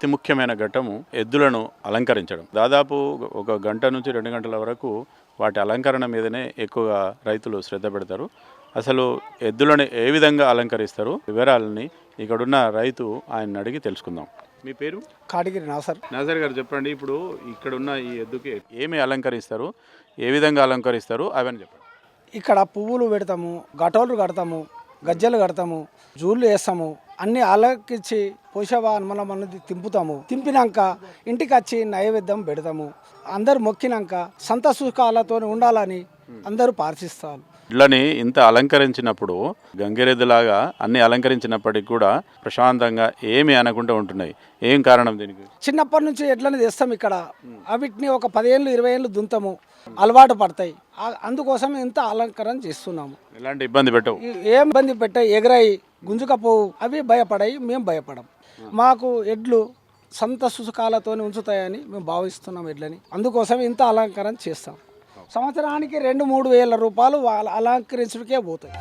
అతి ముఖ్యమైన ఘట్టము ఎద్దులను అలంకరించడం. దాదాపు ఒక గంట నుంచి రెండు గంటల వరకు వాటి అలంకరణ మీదనే ఎక్కువగా రైతులు శ్రద్ధ పెడతారు. అసలు ఎద్దులను ఏ విధంగా అలంకరిస్తారు? వివరాలని ఇక్కడున్న రైతు ఆయన అడిగి తెలుసుకుందాం. మీ పేరు? కాడిగిరి నాసర్. నాజర్ గారు చెప్పండి ఇప్పుడు ఇక్కడున్న ఈ ఎద్దుకి ఏమి అలంకరిస్తారు? ఏ విధంగా అలంకరిస్తారు? అవన్నీ చెప్పండి. ఇక్కడ పువ్వులు పెడతాము గటోలు కడతాము గజ్జలు కడతాము జూళ్ళు వేస్తాము అన్ని అలకిచ్చి పోషవా మనం అన్నది తింపుతాము. తింపినాక ఇంటికి వచ్చి నైవేద్యం పెడతాము. అందరు మొక్కినాక సంత సుఖాలతో ఉండాలని అందరూ ప్రార్థిస్తారు. ఇళ్ళని ఇంత అలంకరించినప్పుడు గంగిరెద్దులాగా అన్ని అలంకరించినప్పటికి కూడా ప్రశాంతంగా ఏమి అనకుండా ఉంటున్నాయి. ఏం కారణం దీనికి? చిన్నప్పటి నుంచి ఎడ్లని తెస్తాం ఇక్కడ. వీటిని ఒక పదిహేళ్ళు ఇరవై ఏళ్ళు దుంతాము. అలవాటు పడతాయి. అందుకోసం ఇంత అలంకరణ చేస్తున్నాము. ఎలాంటి ఇబ్బంది పెట్టవు? ఏం ఇబ్బంది పెట్టాయి ఎగరాయి గుంజుకపోవు అవి భయపడాయి మేము భయపడం. మాకు ఎడ్లు సంత సుసుకాలతో ఉంచుతాయని మేము భావిస్తున్నాం ఎడ్లని. అందుకోసం ఇంత అలంకరణ చేస్తాం. సంవత్సరానికి రెండు మూడు వేల రూపాయలు వాళ్ళ అలంకరించడానికే పోతాయి.